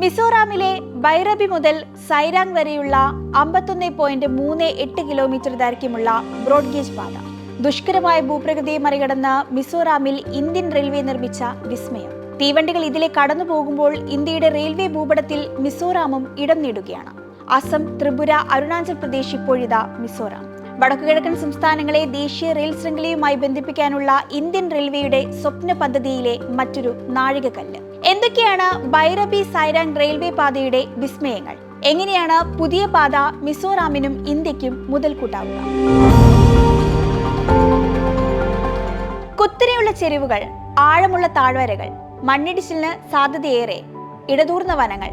മിസോറാമിലെ ബൈറബി മുതൽ സൈരാങ് വരെയുള്ള അമ്പത്തൊന്ന് പോയിന്റ് മൂന്ന് എട്ട് കിലോമീറ്റർ ദൈർഘ്യമുള്ള ബ്രോഡ് ഗേജ് പാത. ദുഷ്കരമായ ഭൂപ്രകൃതിയെ മറികടന്ന് മിസോറാമിൽ ഇന്ത്യൻ റെയിൽവേ നിർമ്മിച്ച വിസ്മയം. തീവണ്ടികൾ ഇതിലെ കടന്നു പോകുമ്പോൾ ഇന്ത്യയുടെ റെയിൽവേ ഭൂപടത്തിൽ മിസോറാമും ഇടം നേടുകയാണ്. അസം ത്രിപുര അരുണാചൽ പ്രദേശ് ഇപ്പോഴിതാ മിസോറാം. വടക്കുകിഴക്കൻ സംസ്ഥാനങ്ങളെ ദേശീയ റെയിൽ ശൃംഖലയുമായി ബന്ധിപ്പിക്കാനുള്ള ഇന്ത്യൻ റെയിൽവേയുടെ സ്വപ്ന പദ്ധതിയിലെ മറ്റൊരു നാഴികക്കല്ല്. എന്തൊക്കെയാണ് ബൈറബി സൈരാങ് റെയിൽവേ പാതയുടെ വിസ്മയങ്ങൾ? എങ്ങനെയാണ് പുതിയ പാത മിസോറാമിനും ഇന്ത്യക്കും മുതൽക്കൂട്ടാവുക? കുത്തനെയുള്ള ചെരിവുകൾ ആഴമുള്ള താഴ്വരകൾ മണ്ണിടിച്ചിലിന് സാധ്യതയേറെ ഇടതൂർന്ന വനങ്ങൾ.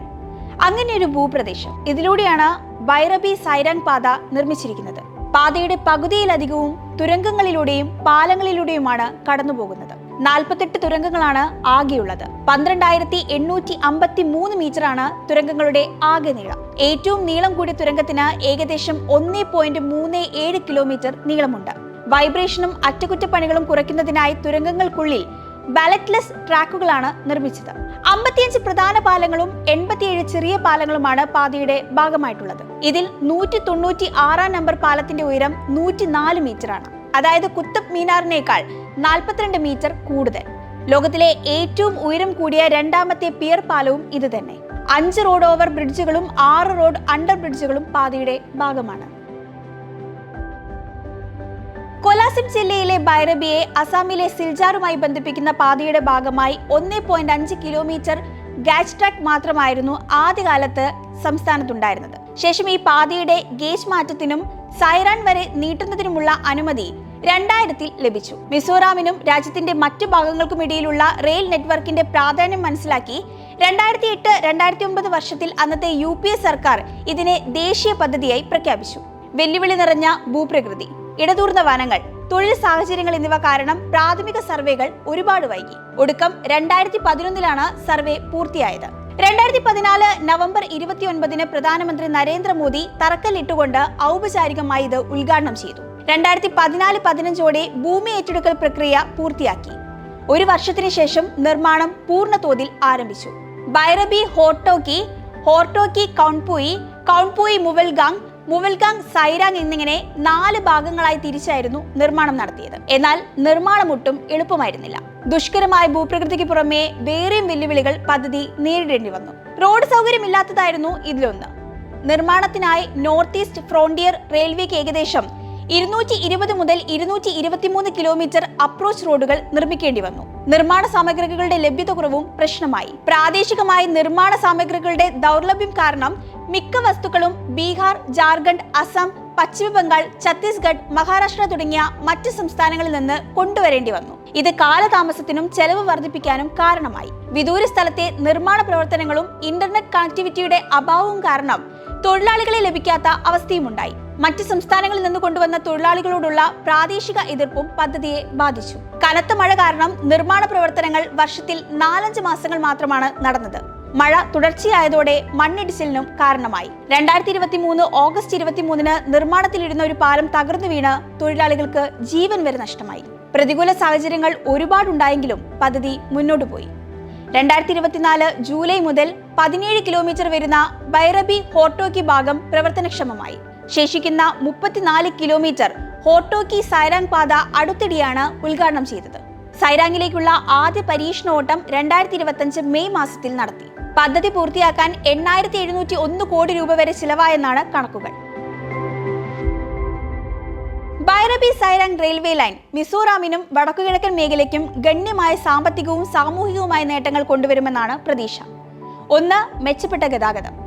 അങ്ങനെ ഒരു ഭൂപ്രദേശം. ഇതിലൂടെയാണ് ബൈറബി സൈരാങ് പാത നിർമ്മിച്ചിരിക്കുന്നത്. പാതയുടെ പകുതിയിലധികവും തുരങ്കങ്ങളിലൂടെയും പാലങ്ങളിലൂടെയുമാണ് കടന്നുപോകുന്നത്. നാൽപ്പത്തെട്ട് തുരങ്കങ്ങളാണ് ആകെയുള്ളത്. പന്ത്രണ്ടായിരത്തി എണ്ണൂറ്റി അമ്പത്തി മൂന്ന് മീറ്ററാണ് തുരങ്കങ്ങളുടെ ആകെ നീളം. ഏറ്റവും നീളം കൂടിയ തുരങ്കത്തിന് ഏകദേശം ഒന്നേ പോയിന്റ് മൂന്ന് ഏഴ് കിലോമീറ്റർ നീളമുണ്ട്. വൈബ്രേഷനും അറ്റകുറ്റപ്പണികളും കുറയ്ക്കുന്നതിനായി തുരങ്കങ്ങൾക്കുള്ളിൽ ബാലറ്റ്ലെസ് ട്രാക്കുകളാണ് നിർമ്മിച്ചത്. അമ്പത്തിയഞ്ച് പ്രധാന പാലങ്ങളും എൺപത്തിയേഴ് ചെറിയ പാലങ്ങളുമാണ് പാതയുടെ ഭാഗമായിട്ടുള്ളത്. ഇതിൽ നൂറ്റി തൊണ്ണൂറ്റി ആറാം നമ്പർ പാലത്തിന്റെ ഉയരം നൂറ്റി നാല് ആണ് അതായത് കുത്തബ് മീനാറിനേക്കാൾ നാൽപ്പത്തിരണ്ട് മീറ്റർ കൂടുതൽ. ലോകത്തിലെ ഏറ്റവും ഉയരം കൂടിയ രണ്ടാമത്തെ പിയർ പാലവും ഇത് തന്നെ അഞ്ച് റോഡ് ഓവർ ബ്രിഡ്ജുകളും ആറ് റോഡ് അണ്ടർ ബ്രിഡ്ജുകളും പാതയുടെ ഭാഗമാണ്. കൊലാസിം ജില്ലയിലെ ബൈറബിയെ അസാമിലെ സിൽജാറുമായി ബന്ധിപ്പിക്കുന്ന പാതയുടെ ഭാഗമായി ഒന്നേ പോയിന്റ് അഞ്ച് കിലോമീറ്റർ ഗാച്ച് ട്രാക്ക് മാത്രമായിരുന്നു ആദ്യകാലത്ത് സംസ്ഥാനത്തുണ്ടായിരുന്നത്. ശേഷം ഈ പാതയുടെ ഗേജ് മാറ്റത്തിനും സൈറാൻ വരെ നീട്ടുന്നതിനുമുള്ള അനുമതി രണ്ടായിരത്തിൽ ലഭിച്ചു. മിസോറാമിനും രാജ്യത്തിന്റെ മറ്റു ഭാഗങ്ങൾക്കും ഇടയിലുള്ള റെയിൽ നെറ്റ്വർക്കിന്റെ പ്രാധാന്യം മനസ്സിലാക്കി രണ്ടായിരത്തി എട്ട് രണ്ടായിരത്തി ഒമ്പത് വർഷത്തിൽ അന്നത്തെ യു സർക്കാർ ഇതിനെ ദേശീയ പദ്ധതിയായി പ്രഖ്യാപിച്ചു. വെല്ലുവിളി നിറഞ്ഞ ഭൂപ്രകൃതി. ഇടതൂർന്ന വനങ്ങൾ തൊഴിൽ സാഹചര്യങ്ങൾ എന്നിവ കാരണം പ്രാഥമിക സർവേകൾ ഒരുപാട് വൈകി. ഒടുക്കം രണ്ടായിരത്തി പതിനൊന്നിലാണ് സർവേ പൂർത്തിയായത്. രണ്ടായിരത്തി പതിനാല് നവംബർ ഇരുപത്തിയൊൻപതിന് പ്രധാനമന്ത്രി നരേന്ദ്രമോദി തറക്കല്ലിട്ടുകൊണ്ട് ഔപചാരികമായി ഇത് ഉദ്ഘാടനം ചെയ്തു. രണ്ടായിരത്തി പതിനാല് പതിനഞ്ചോടെ ഭൂമി ഏറ്റെടുക്കൽ പ്രക്രിയ പൂർത്തിയാക്കി. ഒരു വർഷത്തിന് ശേഷം നിർമ്മാണം പൂർണതോതിൽ ആരംഭിച്ചു. ബൈറബി ഹോർട്ടോക്കി ഹോർട്ടോക്കി കൗൺപുയി കൗൺപുയി മുവൽഗാങ് മുവൽഗാങ് സൈരാങ് എന്നിങ്ങനെ നാല് ഭാഗങ്ങളായി തിരിച്ചായിരുന്നു നിർമ്മാണം നടത്തിയത്. എന്നാൽ നിർമ്മാണം ഒട്ടും എളുപ്പമായിരുന്നില്ല. ദുഷ്കരമായ ഭൂപ്രകൃതിക്ക് പുറമെ വേറെയും വെല്ലുവിളികൾ പദ്ധതി നേരിടേണ്ടി വന്നു. റോഡ് സൗകര്യമില്ലാത്തതായിരുന്നു ഇതിലൊന്ന്. നിർമ്മാണത്തിനായി നോർത്ത് ഈസ്റ്റ് ഫ്രോണ്ടിയർ റെയിൽവേക്ക് ഏകദേശം ഇരുന്നൂറ്റി ഇരുപത് മുതൽ ഇരുന്നൂറ്റി ഇരുപത്തിമൂന്ന് കിലോമീറ്റർ അപ്രോച്ച് റോഡുകൾ നിർമ്മിക്കേണ്ടി വന്നു. നിർമ്മാണ സാമഗ്രികളുടെ ലഭ്യത കുറവും പ്രശ്നമായി. പ്രാദേശികമായി നിർമ്മാണ സാമഗ്രികളുടെ ദൗർലഭ്യം കാരണം മിക്ക വസ്തുക്കളും ബീഹാർ ജാർഖണ്ഡ് അസം പശ്ചിമ ബംഗാൾ ഛത്തീസ്ഗഡ് മഹാരാഷ്ട്ര തുടങ്ങിയ മറ്റ് സംസ്ഥാനങ്ങളിൽ നിന്ന് കൊണ്ടുവരേണ്ടി വന്നു. ഇത് കാലതാമസത്തിനും ചെലവ് വർദ്ധിപ്പിക്കാനും കാരണമായി. വിദൂര സ്ഥലത്തെ നിർമ്മാണ പ്രവർത്തനങ്ങളും ഇന്റർനെറ്റ് കണക്ടിവിറ്റിയുടെ അഭാവവും കാരണം തൊഴിലാളികളെ ലഭിക്കാത്ത അവസ്ഥയുമുണ്ടായി. മറ്റ് സംസ്ഥാനങ്ങളിൽ നിന്ന് കൊണ്ടുവന്ന തൊഴിലാളികളോടുള്ള പ്രാദേശിക എതിർപ്പും പദ്ധതിയെ ബാധിച്ചു. കനത്ത മഴ കാരണം നിർമ്മാണ പ്രവർത്തനങ്ങൾ വർഷത്തിൽ നാലഞ്ച് മാസങ്ങൾ മാത്രമാണ് നടന്നത്. മഴ തുടർച്ചയായതോടെ മണ്ണിടിച്ചിലിനും കാരണമായി. രണ്ടായിരത്തി ഇരുപത്തി മൂന്ന് ഓഗസ്റ്റ് ഇരുപത്തിമൂന്നിന് നിർമ്മാണത്തിലിരുന്ന ഒരു പാലം തകർന്നു വീണ് തൊഴിലാളികൾക്ക് ജീവൻ വരെ നഷ്ടമായി. പ്രതികൂല സാഹചര്യങ്ങൾ ഒരുപാടുണ്ടായെങ്കിലും പദ്ധതി മുന്നോട്ടു പോയി. രണ്ടായിരത്തി ഇരുപത്തിനാല് ജൂലൈ മുതൽ പതിനേഴ് കിലോമീറ്റർ വരുന്ന ബൈറബി ഹോട്ടോക്കി ഭാഗം പ്രവർത്തനക്ഷമമായി. ശേഷിക്കുന്ന മുപ്പത്തിനാല് കിലോമീറ്റർ ഹോട്ടോക്കി സൈറാങ് പാത അടുത്തിടെയാണ് ഉദ്ഘാടനം ചെയ്തത്. സൈറാങ്ങിലേക്കുള്ള ആദ്യ പരീക്ഷണ ഓട്ടം രണ്ടായിരത്തി മെയ് മാസത്തിൽ നടത്തി. പദ്ധതി പൂർത്തിയാക്കാൻ എണ്ണായിരത്തി എഴുന്നൂറ്റി ഒന്ന് കോടി രൂപ വരെ ചിലവായെന്നാണ് കണക്കുകൾ. ബൈറബി സൈറാങ് റെയിൽവേ ലൈൻ മിസോറാമിനും വടക്കുകിഴക്കൻ മേഖലയ്ക്കും ഗണ്യമായ സാമ്പത്തികവും സാമൂഹികവുമായ നേട്ടങ്ങൾ കൊണ്ടുവരുമെന്നാണ് പ്രതീക്ഷ. ഒന്ന് മെച്ചപ്പെട്ട ഗതാഗതം.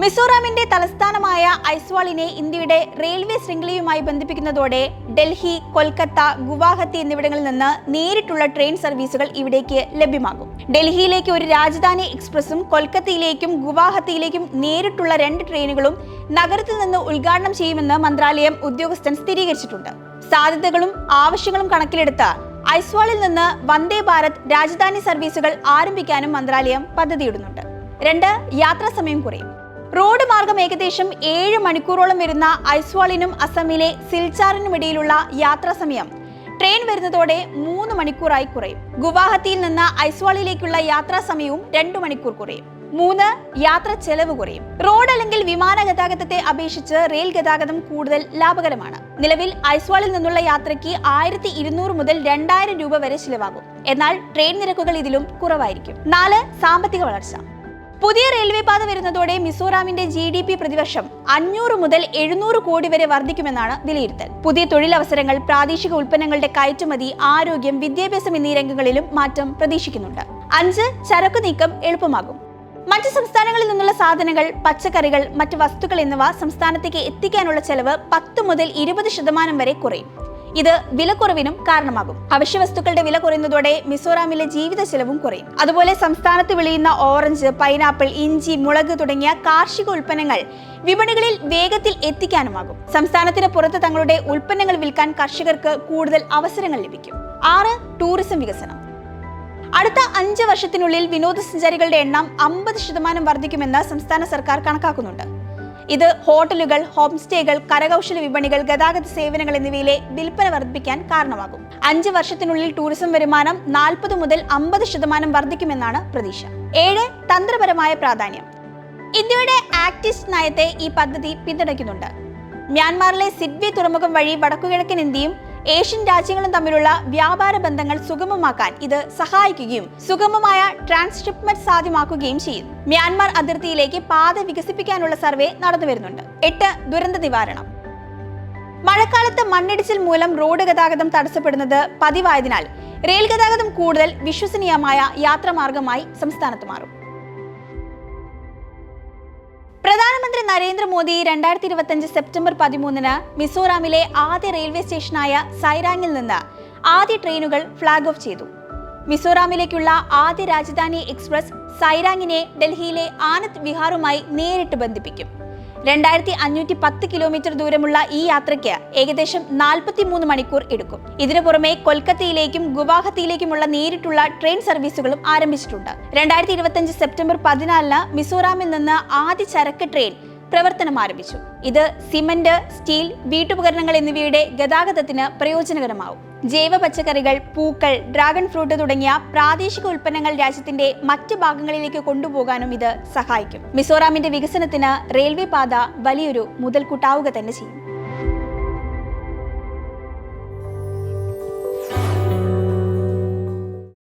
മിസോറാമിന്റെ തലസ്ഥാനമായ ഐസ്വാളിനെ ഇന്ത്യയുടെ റെയിൽവേ ശൃംഖലയുമായി ബന്ധിപ്പിക്കുന്നതോടെ ഡൽഹി കൊൽക്കത്ത ഗുവാഹത്തി എന്നിവിടങ്ങളിൽ നിന്ന് നേരിട്ടുള്ള ട്രെയിൻ സർവീസുകൾ ഇവിടേക്ക് ലഭ്യമാകും. ഡൽഹിയിലേക്ക് ഒരു രാജധാനി എക്സ്പ്രസും കൊൽക്കത്തയിലേക്കും ഗുവാഹത്തിയിലേക്കും നേരിട്ടുള്ള രണ്ട് ട്രെയിനുകളും നഗരത്തിൽ നിന്ന് ഉദ്ഘാടനം ചെയ്യുമെന്ന് മന്ത്രാലയം ഉദ്യോഗസ്ഥൻ സ്ഥിരീകരിച്ചിട്ടുണ്ട്. സാധ്യതകളും ആവശ്യങ്ങളും കണക്കിലെടുത്ത് ഐസ്വാളിൽ നിന്ന് വന്ദേ ഭാരത് രാജധാനി സർവീസുകൾ ആരംഭിക്കാനും മന്ത്രാലയം പദ്ധതിയിടുന്നുണ്ട്. രണ്ട് യാത്രാ സമയം കുറയും. റോഡ് മാർഗം ഏകദേശം ഏഴ് മണിക്കൂറോളം വരുന്ന ഐസ്വാളിനും അസമിലെ സിൽച്ചാറിനും ഇടയിലുള്ള യാത്രാ സമയം. ട്രെയിൻ വരുന്നതോടെ മൂന്ന് മണിക്കൂറായി കുറയും. ഗുവാഹത്തിയിൽ നിന്ന് ഐസ്വാളിലേക്കുള്ള യാത്രാ സമയവും രണ്ടു മണിക്കൂർ കുറയും. മൂന്ന് യാത്ര ചെലവ് കുറയും. റോഡ് അല്ലെങ്കിൽ വിമാന ഗതാഗതത്തെ അപേക്ഷിച്ച് റെയിൽ ഗതാഗതം കൂടുതൽ ലാഭകരമാണ്. നിലവിൽ ഐസ്വാളിൽ നിന്നുള്ള യാത്രയ്ക്ക് ആയിരത്തി ഇരുന്നൂറ് മുതൽ രണ്ടായിരം രൂപ വരെ ചിലവാകും. എന്നാൽ ട്രെയിൻ നിരക്കുകൾ ഇതിലും കുറവായിരിക്കും. നാല് സാമ്പത്തിക വളർച്ച. പുതിയ റെയിൽവേ പാത വരുന്നതോടെ മിസോറാമിന്റെ ജി ഡി പി പ്രതിവർഷം അഞ്ഞൂറ് മുതൽ എഴുന്നൂറ് കോടി വരെ വർദ്ധിക്കുമെന്നാണ് വിലയിരുത്തൽ. പുതിയ തൊഴിലവസരങ്ങൾ പ്രാദേശിക ഉൽപ്പന്നങ്ങളുടെ കയറ്റുമതി ആരോഗ്യം വിദ്യാഭ്യാസം എന്നീ രംഗങ്ങളിലും മാറ്റം പ്രതീക്ഷിക്കുന്നുണ്ട്. അഞ്ച് ചരക്കു നീക്കം എളുപ്പമാകും. മറ്റ് സംസ്ഥാനങ്ങളിൽ നിന്നുള്ള സാധനങ്ങൾ പച്ചക്കറികൾ മറ്റ് വസ്തുക്കൾ എന്നിവ സംസ്ഥാനത്തേക്ക് എത്തിക്കാനുള്ള ചെലവ് പത്ത് മുതൽ ഇരുപത് ശതമാനം വരെ കുറയും. ഇത് വിലക്കുറവിനും കാരണമാകും. അവശ്യവസ്തുക്കളുടെ വില കുറയുന്നതോടെ മിസോറാമിലെ ജീവിത ചെലവും കുറയും. അതുപോലെ സംസ്ഥാനത്ത് വിളയുന്ന ഓറഞ്ച് പൈനാപ്പിൾ ഇഞ്ചി മുളക് തുടങ്ങിയ കാർഷിക ഉൽപ്പന്നങ്ങൾ വിപണികളിൽ വേഗത്തിൽ എത്തിക്കാനുമാകും. സംസ്ഥാനത്തിന് പുറത്ത് തങ്ങളുടെ ഉൽപ്പന്നങ്ങൾ വിൽക്കാൻ കർഷകർക്ക് കൂടുതൽ അവസരങ്ങൾ ലഭിക്കും. ആറ് ടൂറിസം വികസനം. അടുത്ത അഞ്ച് വർഷത്തിനുള്ളിൽ വിനോദസഞ്ചാരികളുടെ എണ്ണം അമ്പത് ശതമാനം വർദ്ധിക്കുമെന്ന് സംസ്ഥാന സർക്കാർ കണക്കാക്കുന്നുണ്ട്. ഇത് ഹോട്ടലുകൾ ഹോം സ്റ്റേകൾ കരകൗശല വിപണികൾ ഗതാഗത സേവനങ്ങൾ എന്നിവയിലെ വിൽപ്പന വർദ്ധിപ്പിക്കാൻ കാരണമാകും. അഞ്ച് വർഷത്തിനുള്ളിൽ ടൂറിസം വരുമാനം നാൽപ്പത് മുതൽ അമ്പത് ശതമാനം വർദ്ധിക്കുമെന്നാണ് പ്രതീക്ഷ. ഏഴ് തന്ത്രപരമായ പ്രാധാന്യം. ഇന്ത്യയുടെ ആക്ടിസ്റ്റ് നയത്തെ ഈ പദ്ധതി പിന്തുണയ്ക്കുന്നുണ്ട്. മ്യാൻമാറിലെ സിഡ്വി തുറമുഖം വഴി വടക്കുകിഴക്കൻ ഇന്ത്യയും ഏഷ്യൻ രാജ്യങ്ങളും തമ്മിലുള്ള വ്യാപാര ബന്ധങ്ങൾ സുഗമമാക്കാൻ ഇത് സഹായിക്കുകയും സുഗമമായ ട്രാൻസ്ഷിപ്മെന്റ് സാധ്യമാക്കുകയും ചെയ്യും. മ്യാൻമാർ അതിർത്തിയിലേക്ക് പാത വികസിപ്പിക്കാനുള്ള സർവേ നടന്നു വരുന്നുണ്ട്. എട്ട് ദുരന്ത നിവാരണം. മഴക്കാലത്ത് മണ്ണിടിച്ചിൽ മൂലം റോഡ് ഗതാഗതം തടസ്സപ്പെടുന്നത് പതിവായതിനാൽ റെയിൽ ഗതാഗതം കൂടുതൽ വിശ്വസനീയമായ യാത്രാമാർഗമായി സംസ്ഥാനത്ത് മാറും. പ്രധാനമന്ത്രി നരേന്ദ്രമോദി രണ്ടായിരത്തി ഇരുപത്തിയഞ്ച് സെപ്റ്റംബർ പതിമൂന്നിന് മിസോറാമിലെ ആദ്യ റെയിൽവേ സ്റ്റേഷനായ സൈറാങ്ങിൽ നിന്ന് ആദ്യ ട്രെയിനുകൾ ഫ്ളാഗ് ഓഫ് ചെയ്തു. മിസോറാമിലേക്കുള്ള ആദ്യ രാജധാനി എക്സ്പ്രസ് സൈറാങ്ങിനെ ഡൽഹിയിലെ ആനന്ദ് വിഹാറുമായി നേരിട്ട് ബന്ധിപ്പിക്കും. രണ്ടായിരത്തി അഞ്ഞൂറ്റി പത്ത് കിലോമീറ്റർ ദൂരമുള്ള ഈ യാത്രയ്ക്ക് ഏകദേശം നാൽപ്പത്തി മൂന്ന് മണിക്കൂർ എടുക്കും. ഇതിനു പുറമെ കൊൽക്കത്തയിലേക്കും ഗുവാഹത്തിയിലേക്കുമുള്ള നേരിട്ടുള്ള ട്രെയിൻ സർവീസുകളും ആരംഭിച്ചിട്ടുണ്ട്. രണ്ടായിരത്തി ഇരുപത്തിയഞ്ച് സെപ്റ്റംബർ പതിനാലിന് മിസോറാമിൽ നിന്ന് ആദ്യ ചരക്ക് ട്രെയിൻ പ്രവർത്തനം ആരംഭിച്ചു. ഇത് സിമന്റ് സ്റ്റീൽ വീട്ടുപകരണങ്ങൾ എന്നിവയുടെ ഗതാഗതത്തിന് പ്രയോജനകരമാവും. ജൈവ പച്ചക്കറികൾ പൂക്കൾ ഡ്രാഗൺ ഫ്രൂട്ട് തുടങ്ങിയ പ്രാദേശിക ഉൽപ്പന്നങ്ങൾ രാജ്യത്തിന്റെ മറ്റ് ഭാഗങ്ങളിലേക്ക് കൊണ്ടുപോകാനും ഇത് സഹായിക്കും. മിസോറാമിന്റെ വികസനത്തിന് റെയിൽവേ പാത വലിയൊരു മുതൽക്കൂട്ടാവുക തന്നെ ചെയ്യും.